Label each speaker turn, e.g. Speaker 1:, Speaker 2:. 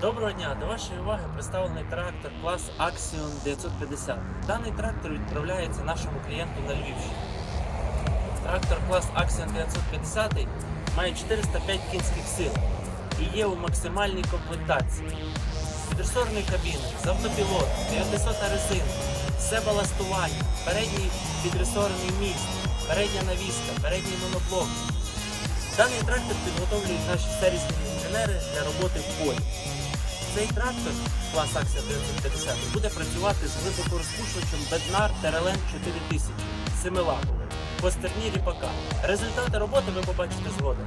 Speaker 1: Доброго дня! До вашої уваги представлений трактор клас Axion 950. Даний трактор відправляється нашому клієнту на Львівщину. Трактор клас Axion 950 має 405 кінських сил і є у максимальній комплектації. Підресорний кабіни, з автопілот, 900 резина, все баластування, передній підресорний міст, передня навіска, передній моноблок. Даний трактор підготовлюють наші сервісні інженери для роботи в полі. Цей трактор клас Аксія 950 буде працювати з глибокорозпушувачем Bednar TRLN 4000 семилаповим по стерні ріпака. Результати роботи ви побачите згодом.